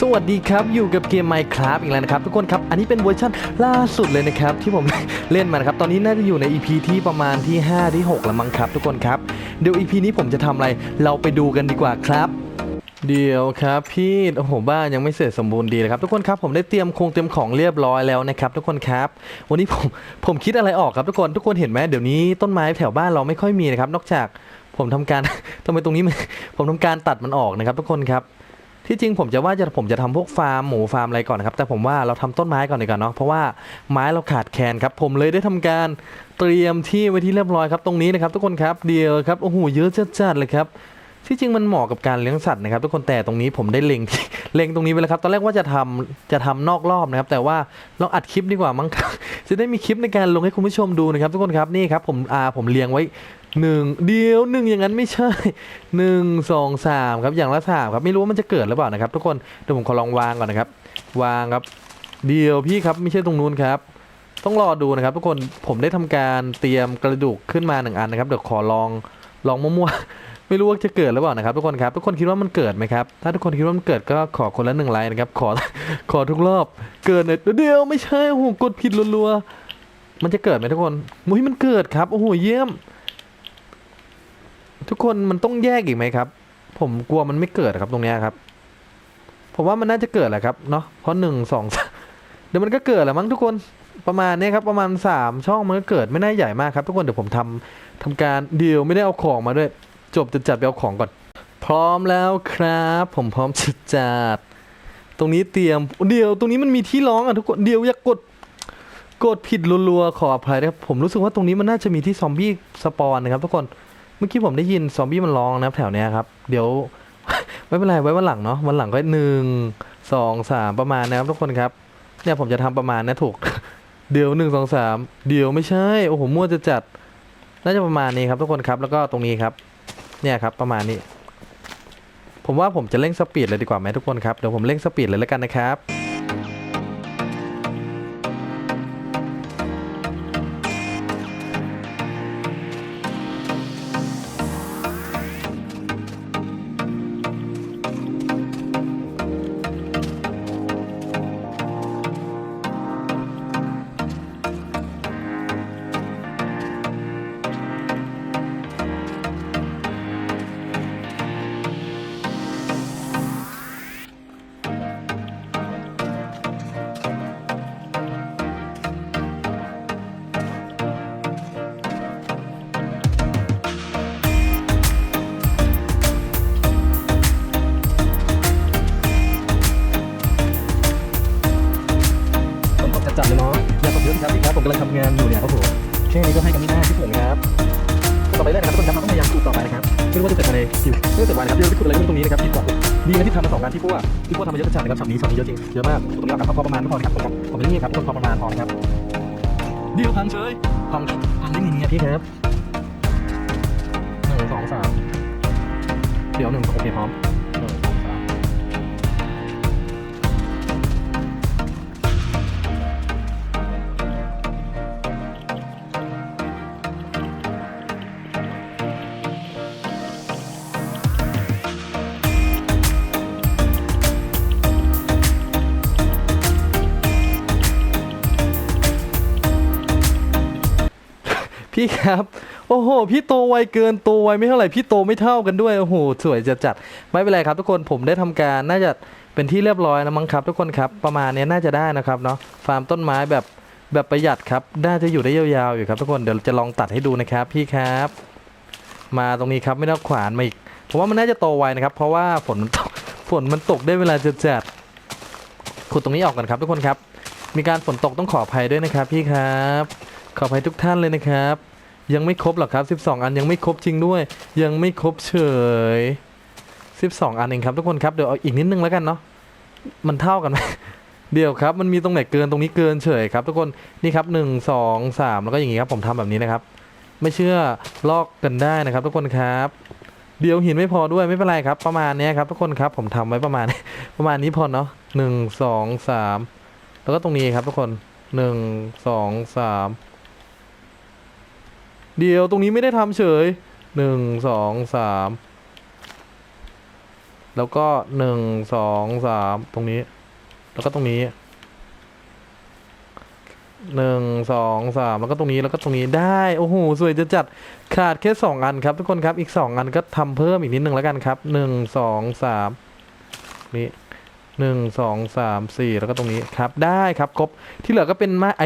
สวัสดีครับ อยู่กับเกม Minecraft อีกแล้วนะครับ ทุกคนครับ อันนี้เป็นเวอร์ชันล่าสุดเลยนะครับ ที่ผมเล่นมานะครับ ตอนนี้น่าจะอยู่ใน EP ที่ประมาณที่ 5 ที่ 6 แล้วมั้งครับ ทุกคนครับ เดี๋ยว EP นี้ผมจะทำอะไร เราไปดูกันดีกว่าครับเดี๋ยวครับพี่โอ้โหบ้านยังไม่เสร็จสมบูรณ์ดีเลยครับ ทุกคนครับผมได้เตรียมคงเตรียมของเรียบร้อยแล้วนะครับ ทุกคนครับ วันนี้ผมผมคิดอะไรออกครับทุกคนทุกคนเห็นไหมเดี๋ยวนี้ต้นไม้แถวบ้านเราไม่ค่อยมีนะครับ นอกจากผมทำการทำไมตรงนี้มันผมทำการตัดมันออกนะครับ ทุกคนครับ ที่จริงผมจะว่าจะผมจะทำพวกฟาร์มหมูฟาร์มอะไรก่อนนะครับ แต่ผมว่าเราทำต้นไม้ก่อนดีกว่าเนาะเพราะว่าไม้เราขาดแคลนครับ ผมเลยได้ทำการเตรียมที่ไว้ที่เรียบร้อยครับตรงนี้นะครับ ทุกคนครับเดียวครับโอ้โหเยอะจัดๆเลยครับที่จริงมันเหมาะกับการเลี้ยงสัตว์นะครับทุกคนแต่ตรงนี้ผมได้เล็งเล็งตรงนี้ไปแล้วครับ ตอนแรกว่าจะทำจะทำนอกรอบนะครับ แต่ว่าเราอัดคลิปดีกว่ามั้งครับจะได้มีคลิปในการลงให้คุณผู้ชมดูนะครับ ทุกคนครับนี่ครับผมอ่าผมเลี้ยงไว้หนึ่งเดียวหนึ่งอย่างนั้นไม่ใช่หนึ่งสองสามครับอย่างละสามครับไม่รู้ว่ามันจะเกิดหรือเปล่านะครับ ทุกคนเดี๋ยวผมขอลองวางก่อนนะครับ วางครับ เดียวพี่ครับไม่ใช่ตรงนู้นครับ ต้องรอดูนะครับ ทุกคนผมได้ทำการเตรียมกระดูกขึ้นมาหนึ่งอันนะครับเดี๋ยวขอลองลองมั่วๆไม่รู้ว่าจะเกิดหรือเปล่านะครับ ทุกคนครับ ทุกคนคิดว่ามันเกิดไหมครับ ถ้าทุกคนคิดว่ามันเกิดก็ขอคนละหนึ่งไลค์นะครับ ขอขอทุกรอบเกิดเลยเดียวไม่ใช่โอ้โหกดผิดรัวๆมันจะเกิดไหมทุกคนมุ้ยมันเกิดครับโอ้โหเยี่ยม ทุกคนมันต้องแยกอีกไหมครับ ผมกลัวมันไม่เกิดครับตรงเนี้ยครับ ผมว่ามันน่าจะเกิดแหละครับเนาะเพราะหนึ่งสองเดี๋ยวมันก็เกิดแหละมั้งทุกคนประมาณนี้ครับประมาณสามช่องมันก็เกิดไม่น่าใหญ่มากครับทุกคนเดี๋ยวผมทำทำการเดียวไม่ได้เอาของมาด้วย จบจะจัดไปเอาของก่อน พร้อมแล้วครับ ผมพร้อมจะจัด ตรงนี้เตรียมเดียวตรงนี้มันมีที่ร้องอะทุกคนเดียวอย่ากดกดผิดรัวๆขออภัยนะครับผมรู้สึกว่าตรงนี้มันน่าจะมีที่ซอมบี้สปอนนะครับทุกคน เมื่อกี้ผมได้ยินซอมบี้มันร้องนะครับแถวเนี้ยครับ เดี๋ยว ไม่เป็นไรไว้วันหลังเนาะวันหลังก็หนึ่งสองสามประมาณนะครับทุกคนครับ เนี่ยผมจะทำประมาณนะถูก เดี๋ยวหนึ่งสองสามเดี๋ยวไม่ใช่โอ้โหมั่วจะจัดน่าจะประมาณนี้ครับทุกคนครับแล้วก็ตรงนี้ครับ เนี่ยครับประมาณนี้ ผมว่าผมจะเร่งสปีดเลยดีกว่าไหมทุกคนครับเดี๋ยวผมเร่งสปีดเลยแล้วกันนะครับ กำลังทำงานอยู่เนี่ยครับผมแค่นี้ก็ให้กันไม่ได้ที่ผมครับต่อไปเรื่อยนะครับทุกคนครับเราต้องพยายามขุดต่อไปนะครับไม่รู้ว่าจะเสร็จภายในกี่ไม่เสร็จวันนะครับเดี๋ยวไปขุดอะไรตรงนี้นะครับที่ก่อนดีนะที่ทำมาสองงานที่พวกที่พวกทำมาเยอะจัดนะครับช็อตนี้ช็อตนี้เยอะจริงเยอะมากตรงนี้ครับพอประมาณไม่พอครับผมผมไม่นี่ครับทุกคนพอประมาณพอครับเดียวพังเฉยพังพังได้ไงเนี่ยพี่ครับหนึ่งสองสามเดี๋ยวหนึ่งโอเคพร้อม พี่ครับ โอ้โห พี่โตไวเกินโตไวไม่เท่าไหร่พี่โตไม่เท่ากันด้วย โอ้โห สวยจะจัด ไม่เป็นไรครับทุกคน ผมได้ทำการน่าจะเป็นที่เรียบร้อยแล้วมั้งครับ ทุกคนครับ ประมาณนี้น่าจะได้นะครับเนาะ ฟาร์มต้นไม้แบบแบบประหยัดครับ น่าจะอยู่ได้ยาวๆอยู่ครับทุกคน เดี๋ยวจะลองตัดให้ดูนะครับพี่ครับ มาตรงนี้ครับไม่ต้องขวานมาอีก ผมว่ามันน่าจะโตไวนะครับ เพราะว่าฝนมันตก ฝนมันตกได้เวลาจะจัดขุดตรงนี้ออกกันครับทุกคนครับ มีการฝนตกต้องขออภัยด้วยนะครับพี่ครับขออภัยทุกท่านเลยนะครับ ยังไม่ครบหรอกครับ 12 อันยังไม่ครบจริงด้วย ยังไม่ครบเฉย 12 อันเองครับทุกคนครับเดี๋ยวเอาอีกนิดนึงแล้วกันเนาะมันเท่ากันไหมเดี๋ยวครับมันมีตรงไหนเกินตรงนี้เกินเฉยครับ ทุกคนนี่ครับ 1 2 3 แล้วก็อย่างงี้ครับผมทำแบบนี้นะครับ ไม่เชื่อลอกกันได้นะครับ ทุกคนครับ เดี๋ยวหินไม่พอด้วยไม่เป็นไรครับ ประมาณนี้ครับทุกคนครับผมทำไว้ประมาณ ประมาณนี้พอเนาะหนึ่งสองสามแล้วก็ตรงนี้ครับทุกคนหนึ่งสองสาม เดี๋ยวตรงนี้ไม่ได้ทำเฉยหนึ่งสองสามแล้วก็หนึ่งสองสามตรงนี้ แล้วก็ตรงนี้หนึ่งสองสามแล้วก็ตรงนี้แล้วก็ตรงนี้ได้โอ้โหสวยจะจัดขาดแค่สองอันครับ ทุกคนครับอีกสองอันก็ทำเพิ่มอีกนิดนึงแล้วกันครับหนึ่งสองสามนี่หนึ่งสองสามสี่แล้วก็ตรงนี้ครับได้ครับครบที่เหลือก็เป็นไมาไอ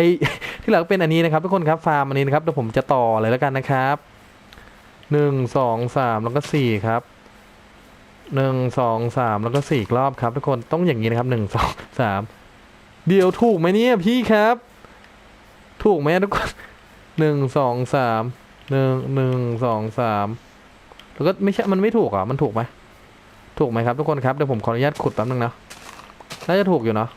ที่เหลือก็เป็นอันนี้นะครับทุกคนครับฟาร์มอันนี้นะครับเดี๋ยวผมจะต่อเลยแล้วกันนะครับหนึ่งสองสามแล้วก็สี่ครับหนึ่งสองสามแล้วก็สี่รอบครับทุกคนต้องอย่างนี้นะครับหนึ่งสองสามเดี๋ยวถูกไหมเนี่ยพี่ครับ ถูกไหมทุกคนหนึ่งสองสามหนึ่งหนึ่งสองสามแล้วก็ไม่ใช่มันไม่ถูกอะมันถูกไหมถูกไหมครับทุกคนครับเดี๋ยวผมขออนุญาตขุดแป๊บนึงนะน่าจะถูกอยู่เนาะ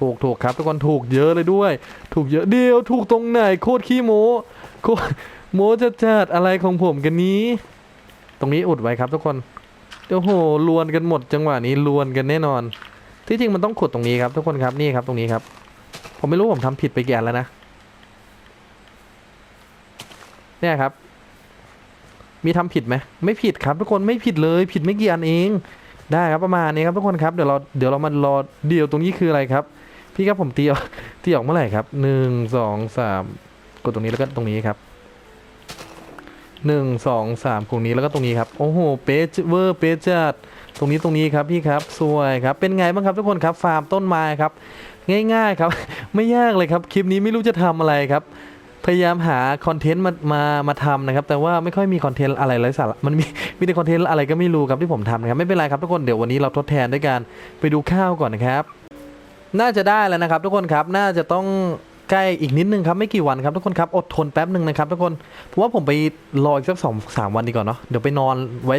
ถูกถูกครับทุกคนถูกเยอะเลยด้วย ถูกเยอะเดียวถูกตรงไหนโคตรขี้โม้โคตรโมจะจัดอะไรของผมกันนี้ ตรงนี้อุดไว้ครับทุกคนเดี๋ยวโหลวนกันหมดจังหวะนี้ลวนกันแน่นอน ที่จริงมันต้องขุดตรงนี้ครับทุกคนครับนี่ครับตรงนี้ครับ ผมไม่รู้ผมทำผิดไปกี่อันแล้วนะเนี่ยครับ มีทำผิดไหมไม่ผิดครับ ทุกคนไม่ผิดเลยผิดไม่กี่อันเองได้ครับประมาณนี้ครับทุกคนครับเดี๋ยวเราเดี๋ยวเรามารอเดียวตรงนี้คืออะไรครับ พี่ครับผมตีออกตีออกเมื่อไหร่ครับหนึ่งสองสามกดตรงนี้แล้วก็ตรงนี้ครับหนึ่งสองสามตรงนี้แล้วก็ตรงนี้ครับโอ้โหเป๊ะเวอร์เป๊ะจัดตรงนี้ตรงนี้ครับพี่ครับสวยครับเป็นไงบ้างครับทุกคนครับฟาร์มต้นไม้ครับ ง่ายๆครับ ไม่ยากเลยครับคลิปนี้ไม่รู้จะทำอะไรครับพยายามหาคอนเทนต์มามามาทำนะครับ แต่ว่าไม่ค่อยมีคอนเทนต์อะไรไร้สาระมันมีมีแต่คอนเทนต์อะไรก็ไม่รู้ครับที่ผมทำนะครับไม่เป็นไรครับทุกคนเดี๋ยววันนี้เราทดแทนด้วยการไปดูข้าวก่อนนะครับ น่าจะได้แล้วนะครับ ทุกคนครับน่าจะต้องใกล้อีกนิดนึงครับไม่กี่วันครับทุกคนครับอดทนแป๊บหนึ่งนะครับทุกคนผมว่าผมไปรออีกสักสองสามวันดีกว่าเนาะเดี๋ยวไปนอนไว้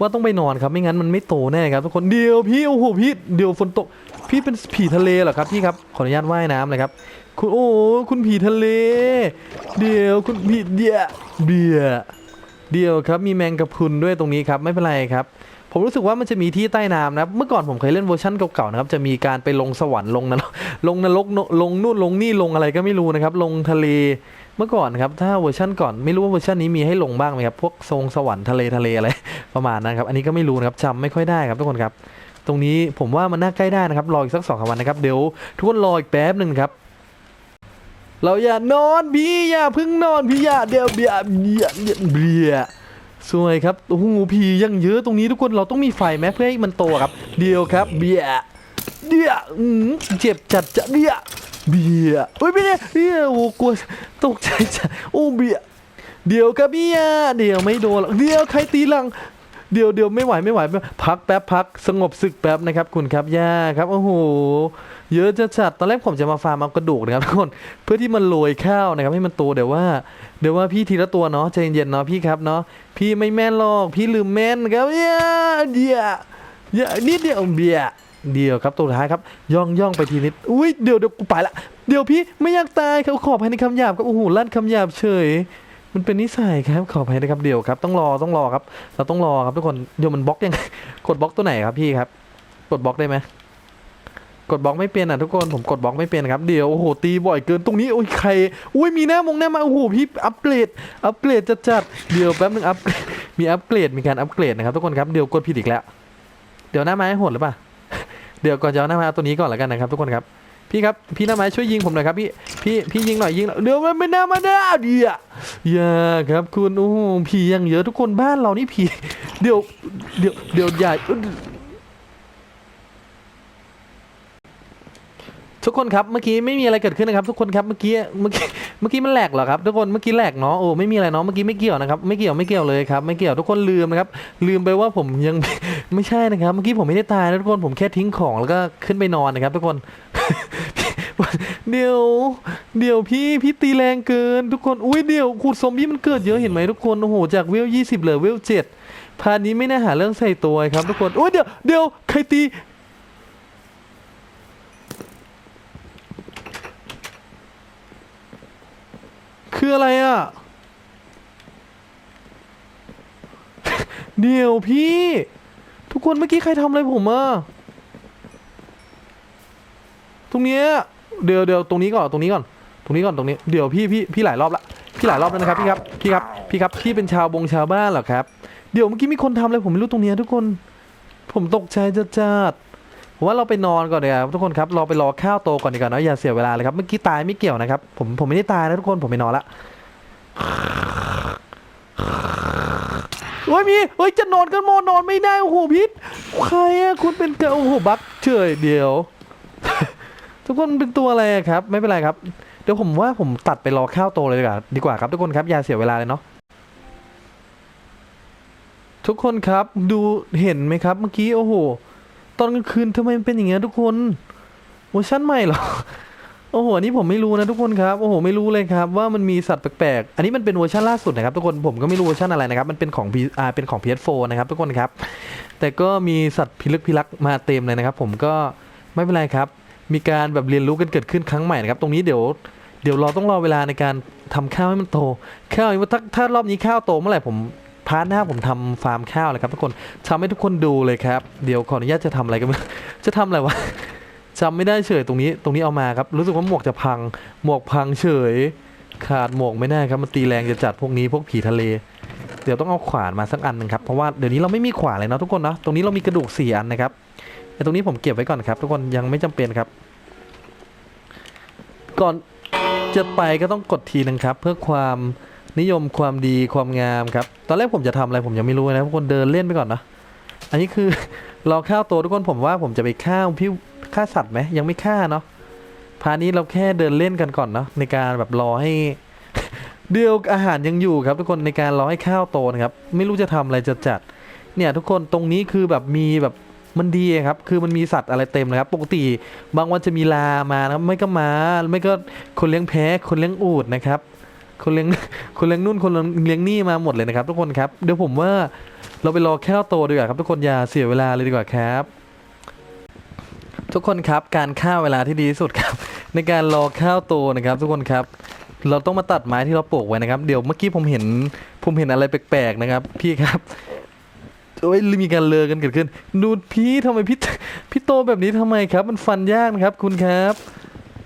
ว่าต้องไปนอนครับไม่งั้นมันไม่โตแน่ครับทุกคนเดี๋ยวพี่โอ้โหพี่เดี๋ยวฝนตกพี่เป็นผีทะเลเหรอครับพี่ครับขออนุญาตว่ายน้ำเลยครับคุณโอ้คุณผีทะเล เดี๋ยวคุณผีเดียเดียเดียวครับมีแมงกะพรุนด้วยตรงนี้ครับไม่เป็นไรครับ ผมรู้สึกว่ามันจะมีที่ใต้น้ำนะครับเมื่อก่อนผมเคยเล่นเวอร์ชันเก่าๆนะครับจะมีการไปลงสวรรค์ลงนรกลงนรกลงนู่นลงนี่ลงอะไรก็ไม่รู้นะครับ ลงทะเลเมื่อก่อนครับถ้าเวอร์ชันก่อนไม่รู้ว่าเวอร์ชันนี้มีให้ลงบ้างไหมครับพวกทรงสวรรค์ทะเลทะเลอะไรประมาณนั้นครับอันนี้ก็ไม่รู้นะครับจำไม่ค่อยได้ครับทุกคนครับ ตรงนี้ผมว่ามันน่าใกล้ได้นะครับรออีกสักสองสามวันนะครับเดี๋ยวทุกคนรออีกแป๊บหนึ่งครับเราอย่านอนพี่อย่าพึ่งนอนพี่อย่าเดี๋ยวเบียเบียเบียเบีย สวยครับโอ้โหผียังเยอะตรงนี้ทุกคนเราต้องมีไฟไหมเพื่อให้มันโตครับ เดียวครับ เบียเดียอืมเจ็บจัดจะเบียเบียเฮ้ยไม่ได้เบียโอ้กลัวตกใจจัดโอ้เบียเดี๋ยวครับเบียเดี๋ยวไม่โดนหรอกเดี๋ยวใครตีหลังเดี๋ยวเดี๋ยวไม่ไหวไม่ไหว พักแป๊บพักสงบศึกแป๊บนะครับคุณครับย่าครับโอ้โหเยอะจะจัดตอนแรกผมจะมาฟาร์มเอากระดูกนะครับทุกคนเพื่อที่มันโรยข้าวนะครับให้มันโตเดี๋ยวว่า เดี๋ยวว่าพี่ทีละตัวเนาะใจเย็นๆเนาะพี่ครับเนาะพี่ไม่แม่นหรอกพี่ลืมแม่นครับย่าเดียย่านิดเดียวเบียเดียวครับตัวท้ายครับย่องย่องไปทีนิดอุ้ยเดี๋ยวเดี๋ยวกูไปละเดี๋ยวพี่ไม่อยากตายครับขออภัยในคำหยาบครับโอ้โหลั่นคำหยาบเฉย มันเป็นนิสัยครับขออภัยนะครับเดี๋ยวครับ ต้องรอต้องรอครับ เราต้องรอครับทุกคนเดี๋ยวมันบล็อกยังกดบล็อกตัวไหนครับพี่ครับ กดบล็อกได้ไหม กดบล็อกไม่เป็นอะทุกคนผมกดบล็อกไม่เป็นครับเดี๋ยวโอ้โหตีบ่อยเกินตรงนี้โอ้ยใครอุ้ยมีหน้ามงหน้ามาโอ้โหพี่อัปเกรดอัปเกรดจะจัดเดี๋ยวแป๊บนึงอัปมีอัปเกรดมีการอัปเกรดนะครับทุกคนครับเดี๋ยวกดผิดอีกแล้ว เดี๋ยวหน้าไม้หดหรือเปล่าเดี๋ยวก่อนจะเอาหน้าไม้ตัวนี้ก่อนแล้วกันนะครับทุกคนครับพี่ครับพี่หน้าไม้ช่วยยิงผมหน่อยครับพี่พี่พี่ยิงหน่อยยิงเดี๋ยวมันไม่น่ามาได้เดี๋ยวอย่าครับคุณโอ้ผียังเยอะทุกคนบ้านเรานี่ผีเดี๋ยวเดี๋ยวเดี๋ยวใหญ่ ทุกคนครับเมื่อกี้ไม่มีอะไรเกิดขึ้นนะครับ ทุกคนครับเมื่อกี้เมื่อกี้เมื่อกี้มันแหลกเหรอครับทุกคนเมื่อกี้แหลกเนาะโอ้ไม่มีอะไรเนาะเมื่อกี้ไม่เกี่ยวนะครับไม่เกี่ยวไม่เกี่ยวเลยครับไม่เกี่ยวทุกคนลืมนะครับลืมไปว่าผมยังไม่ใช่นะครับ เมื่อกี้ผมไม่ได้ตายนะทุกคนผมแค่ทิ้งของแล้วก็ขึ้นไปนอนนะครับ ทุกคนเดี๋ยวเดี๋ยวพี่พี่ตีแรงเกิน ทุกคนอุ้ยเดี๋ยวขูดซอมบี้มันเกิดเยอะเห็นไหมทุกคนโอ้โหจากเวลยี่สิบเหลือเวลเจ็ดพาร์ทนี้ไม่น่าหาเรื่องใส่ตัวครับทุกคนอุ้ยเดี๋ยวเดี๋ยวใครตี คืออะไรอะ เดี๋ยวพี่ ทุกคนเมื่อกี้ใครทำอะไรผมอะตรงเนี้ยเดี๋ยวเดี๋ยวตรงนี้ก่อนตรงนี้ก่อน ตรงนี้ก่อนตรงนี้เดี๋ยวพี่พี่พี่หลายรอบละพี่หลายรอบแล้วนะครับพี่ครับพี่ครับพี่ครับพี่เป็นชาวบงชาวบ้านเหรอครับ เดี๋ยวเมื่อกี้มีคนทำอะไรผมไม่รู้ตรงเนี้ยทุกคน ผมตกใจจะจัด ผมว่าเราไปนอนก่อนดีกว่าครับทุกคนครับเราไปรอข้าวโตก่อนดีกว่านอะอย่าเสียเวลาเลยครับเมื่อกี้ตายไม่เกี่ยวนะครับผมผมไม่ได้ตายนะทุกคนผมไปนอนละโอ้ยมีเฮ้ยจะนอนกันโมนอนไม่ได้โอ้โหพิษใครอะคุณเป็นเกาโอ้โหบักเฉยเดียว ทุกคนเป็นตัวอะไรครับ ไม่เป็นไรครับเดี๋ยวผมว่าผมตัดไปรอข้าวโตเลยดีกว่าดีกว่าครับทุกคนครับอย่าเสียเวลาเลยเนาะทุกคนครับดูเห็นไหมครับ เมื่อกี้โอ้โห ตอนกลางคืนทำไมมันเป็นอย่างเงี้ยทุกคนเวอร์ชันใหม่เหรอโอ้โหอันนี้ผมไม่รู้นะทุกคนครับโอ้โหไม่รู้เลยครับว่ามันมีสัตว์แปลกๆอันนี้มันเป็นเวอร์ชันล่าสุดนะครับทุกคนผมก็ไม่รู้เวอร์ชันอะไรนะครับมันเป็นของ P อ่าเป็นของ PS4 นะครับทุกคนครับแต่ก็มีสัตว์พิลึกพิลักมาเต็มเลยนะครับ ผมก็ไม่เป็นไรครับ มีการแบบเรียนรู้กันเกิดขึ้นครั้งใหม่นะครับตรงนี้เดี๋ยวเดี๋ยวเราต้องรอเวลาในการทำข้าวให้มันโตข้าวถ้าถ้ารอบนี้ข้าวโตเมื่อไหร่ผม พาร์ทหน้าผมทำฟาร์มข้าวเลยครับทุกคนทำให้ทุกคนดูเลยครับ เดี๋ยวขออนุญาตจะทำอะไรกันจะทำอะไรวะจำไม่ได้เฉยตรงนี้ตรงนี้เอามาครับ รู้สึกว่าหมวกจะพัง หมวกพังเฉย ขาดหมวกไม่ได้ครับมันตีแรงจะจัดพวกนี้พวกผีทะเล เดี๋ยวต้องเอาขวานมาสักอันหนึงครับเพราะว่าเดี๋ยวนี้เราไม่มีขวานเลยเนาะทุกคนเนาะตรงนี้เรามีกระดูกสี่อันนะครับแต่ตรงนี้ผมเก็บไว้ก่อนครับ ทุกคนยังไม่จำเป็นครับ ก่อนจะไปก็ต้องกดทีนึงครับ เพื่อความ นิยมความดีความงามครับ ตอนแรกผมจะทำอะไรผมยังไม่รู้นะทุกคนเดินเล่นไปก่อนนะอันนี้คือ รอข้าวโตทุกคนผมว่าผมจะไปฆ่าพี่ฆ่าสัตว์ไหมยังไม่ฆ่าเนาะพานี้เราแค่เดินเล่นกันก่อนเนาะในการแบบรอให้เดียวอาหารยังอยู่ครับ ทุกคนในการรอให้ข้าวโตนะครับ ไม่รู้จะทำอะไรจะจัด เนี่ยทุกคนตรงนี้คือแบบมีแบบมันดีครับ คือมันมีสัตว์อะไรเต็มเลยครับปกติบางวันจะมีลามานะครับไม่ก็ม้าไม่ก็คนเลี้ยงแพะคนเลี้ยงอูดนะครับ คนเลี้ยงคนเลี้ยงนู่นคนเลี้ยงนี่มาหมดเลยนะครับทุกคนครับเดี๋ยวผมว่าเราไปรอข้าวโตดีกว่าครับทุกคนอย่าเสียเวลาเลยดีกว่าครับ ทุกคนครับการฆ่าเวลาที่ดีที่สุดครับ ในการรอข้าวโตนะครับ ทุกคนครับ เราต้องมาตัดไม้ที่เราปลูกไว้นะครับ เดี๋ยวเมื่อกี้ผมเห็นผมเห็นอะไรแปลกๆนะครับ พี่ครับโอ้ยมีการเลอกันเกิดขึ้น ดูพี่ทำไมพี่พี่โตแบบนี้ทำไมครับ มันฟันยากนะครับคุณครับ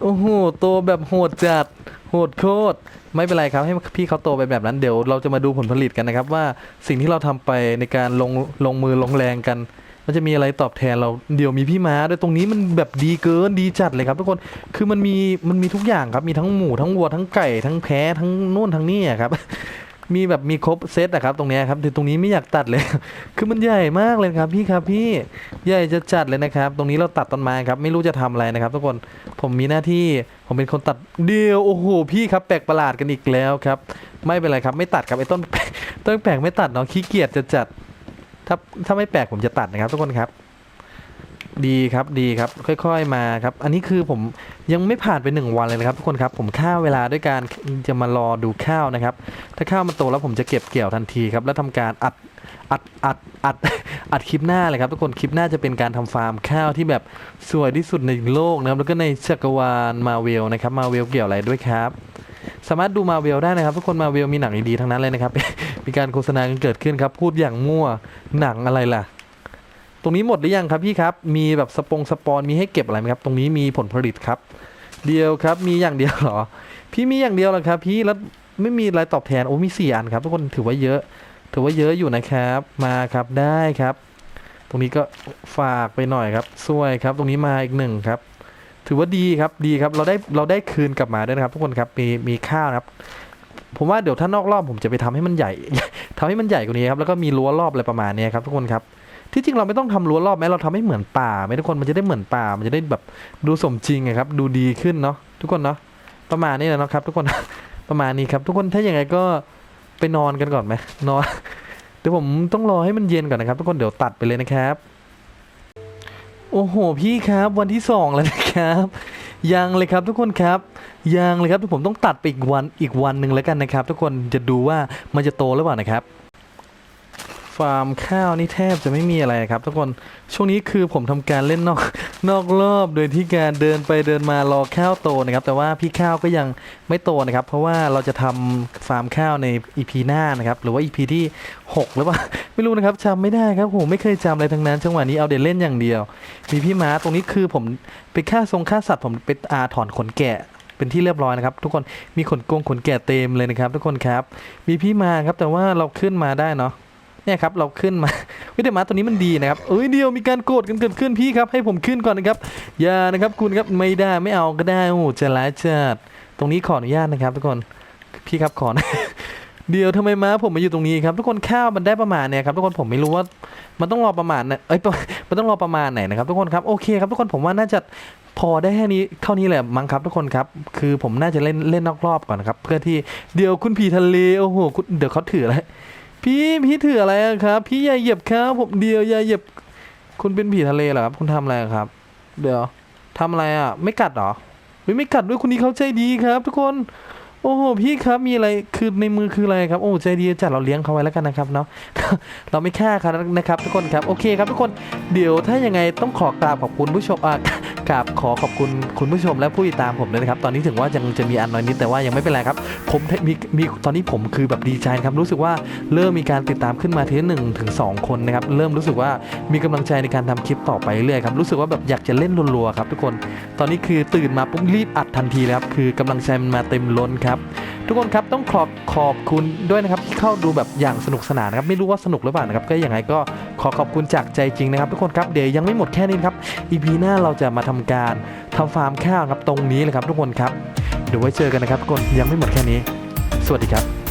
โอ้โหโตแบบโหดจัดโหดโคตร ไม่เป็นไรครับให้พี่เขาโตไปแบบนั้นเดี๋ยวเราจะมาดูผลผลิตกันนะครับ ว่าสิ่งที่เราทำไปในการลงลงมือลงแรงกัน มันจะมีอะไรตอบแทนเราเดี๋ยวมีพี่ม้าด้วยตรงนี้มันแบบดีเกินดีจัดเลยครับทุกคนคือมันมีมันมีทุกอย่างครับมีทั้งหมูทั้งวัวทั้งไก่ทั้งแพะทั้งนู่นทั้งนี่ครับ มีแบบมีครบเซตอะครับตรงนี้ครับแต่ตรงนี้ไม่อยากตัดเลย คือมันใหญ่มากเลยครับพี่ครับพี่ใหญ่จะจัดเลยนะครับ ตรงนี้เราตัดต้นไม้ครับ ไม่รู้จะทำอะไรนะครับ ทุกคนผมมีหน้าที่ผมเป็นคนตัดเดียวโอ้โหพี่ครับแปลกประหลาดกันอีกแล้วครับ ไม่เป็นไรครับ ไม่ตัดครับไอ้ต้นต้นแปลกไม่ตัดเนาะขี้เกียจจะจัดถ้าถ้าไม่แปลกผมจะตัดนะครับ ทุกคนครับ ดีครับดีครับค่อย ๆ มาครับ อันนี้คือผมยังไม่ผ่านไปหนึ่งวันเลยนะครับทุกคนครับผมฆ่าเวลาด้วยการจะมารอดูข้าวนะครับ ถ้าข้าวมันโตแล้วผมจะเก็บเกี่ยวทันทีครับแล้วทำการอัดอัดอัดอัดอัดคลิปหน้าเลยครับทุกคนคลิปหน้าจะเป็นการทำฟาร์มข้าวที่แบบสวยที่สุดในโลกนะครับแล้วก็ในจักรวาลมาเวลนะครับมาเวลเกี่ยวอะไรด้วยครับ สามารถดูมาเวลได้นะครับ ทุกคนมาเวลมีหนังดีๆทั้งนั้นเลยนะครับมีการโฆษณาเกิดขึ้นครับพูดอย่างมั่วหนังอะไรล่ะ ตรงนี้หมดหรือยังครับพี่ครับ มีแบบสปงสปอนมีให้เก็บอะไรไหมครับ ตรงนี้มีผลผลิตครับ เดียวครับ มีอย่างเดียวเหรอ พี่มีอย่างเดียวเหรอครับ พี่แล้วไม่มีอะไรตอบแทนโอ้มีสี่อันครับ ทุกคนถือว่าเยอะ ถือว่าเยอะอยู่นะครับ มาครับได้ครับ ตรงนี้ก็ฝากไปหน่อยครับช่วยครับ ตรงนี้มาอีกหนึ่งครับ ถือว่าดีครับดีครับ เราได้เราได้คืนกลับมาด้วยนะครับ ทุกคนครับมีมีข้าวนะครับผมว่าเดี๋ยวถ้านอกรอบผมจะไปทำให้มันใหญ่ทำให้มันใหญ่กว่านี้ครับแล้วก็มีรั้วรอบอะไรประมาณนี้ครับทุกคนครับ ที่จริงเราไม่ต้องทำรั้วรอบไหมเราทำให้เหมือนป่าไหมทุกคนมันจะได้เหมือนป่า มันจะได้แบบดูสมจริงไงครับ ดูดีขึ้นเนาะทุกคนเนาะประมาณนี้แหละนะครับ ทุกคนประมาณนี้ครับ ทุกคนถ้าอย่างไงก็ไปนอนกันก่อนไหมนอนเดี๋ยวผมต้องรอให้มันเย็นก่อนนะครับ ทุกคนเดี๋ยวตัดไปเลยนะครับ โอ้โหพี่ครับ วันที่สองแล้วนะครับยังเลยครับทุกคนครับยังเลยครับทุกผมต้องตัดไปอีกวันอีกวันหนึ่งแล้วกันนะครับ ทุกคนจะดูว่ามันจะโตหรือเปล่านะครับ ฟาร์มข้าวนี่แทบจะไม่มีอะไรครับ ทุกคนช่วงนี้คือผมทำการเล่นนอกนอกรอบโดยที่การเดินไปเดินมารอข้าวโตนะครับ แต่ว่าพี่ข้าวก็ยังไม่โตนะครับ เพราะว่าเราจะทำฟาร์มข้าวใน EP หน้านะครับ หรือว่า EP ที่ 6 หรือเปล่า ไม่รู้นะครับจำไม่ได้ครับผมไม่เคยจำอะไรทั้งนั้นจังหวะนี้เอาเด่นเล่นอย่างเดียว มีพี่ม้าตรงนี้คือผมไปฆ่าทรงฆ่าสัตว์ผมไปอาถอนขนแกะเป็นที่เรียบร้อยนะครับ ทุกคนมีขนกงขนแกะเต็มเลยนะครับ ทุกคนครับ มีพี่มาครับแต่ว่าเราขึ้นมาได้เนาะ เนี่ยครับเราขึ้นมาวิธีมาตัวนี้มันดีนะครับเอ้ยเดียวมีการโกรธกันเกิดขึ้นพี่ครับให้ผมขึ้นก่อนนะครับอย่านะครับคุณครับไม่ได้ไม่เอาก็ได้โอ้โหจะร้ายจัดตรงนี้ขออนุญาตนะครับทุกคนพี่ครับขอเดี๋ยวทำไมม้าผมมาอยู่ตรงนี้ครับทุกคนข้าวมันได้ประมาณเนี่ยครับทุกคนผมไม่รู้ว่ามันต้องรอประมาณนะเอ้ยมันต้องรอประมาณไหนนะครับทุกคนครับโอเคครับทุกคนผมว่าน่าจะพอได้แค่นี้เท่านี้แหละมั้งครับทุกคนครับ คือผมน่าจะเล่นเล่นนอกรอบก่อนนะครับเพื่อที่เดี๋ยวคุณผีทะเลโอ้โหเดี๋ยวเขาถืออะไร พี่พี่ถืออะไรครับ พี่อย่าเหยียบครับผมเดียวอย่าเหยียบ คุณเป็นผีทะเลเหรอครับคุณทำอะไรครับ เดี๋ยวทำอะไรอะ ไม่กัดเหรอไม่ไม่กัดด้วยคนนี้เขาใจดีครับ ทุกคน โอ้โหพี่ครับมีอะไรคือในมือคืออะไรครับโอ้ใจดีจัดเราเลี้ยงเขาไว้แล้วกันนะครับเนาะเราไม่ฆ่าเขานะครับ ทุกคนครับโอเคครับทุกคนเดี๋ยวถ้ายังไงต้องขอกราบขอบคุณผู้ชมอะกราบขอขอบคุณคุณผู้ชมและผู้ติดตามผมด้วยนะครับ ตอนนี้ถึงว่ายังจะมีอันน้อยนิดแต่ว่ายังไม่เป็นไรครับ ผมมีมีตอนนี้ผมคือแบบดีใจครับรู้สึกว่าเริ่มมีการติดตามขึ้นมาทีละหนึ่งถึงสองคนนะครับเริ่มรู้สึกว่ามีกำลังใจในการทำคลิปต่อไปเรื่อยครับรู้สึกว่าแบบอยากจะเล่นรัวๆครับทุกคน ตอนนี้คือตื่นมาปุ๊บรีบอัดทันทีเลยครับคือกำลังใจมันมาเต็มล้นครับทุกคนครับต้องขอบขอบคุณด้วยนะครับที่เข้าดูแบบอย่างสนุกสนานนะครับไม่รู้ว่าสนุกหรือเปล่านะครับก็อย่างไรก็ขอขอบคุณจากใจจริงนะครับ ทุกคนครับเดี๋ยวยังไม่หมดแค่นี้นครับ EP หน้าเราจะมาทำการทำฟาร์มข้าวครับตรงนี้เลยครับ ทุกคนครับเดี๋ยวไว้เจอกันนะครับทุกคนยังไม่หมดแค่นี้ สวัสดีครับ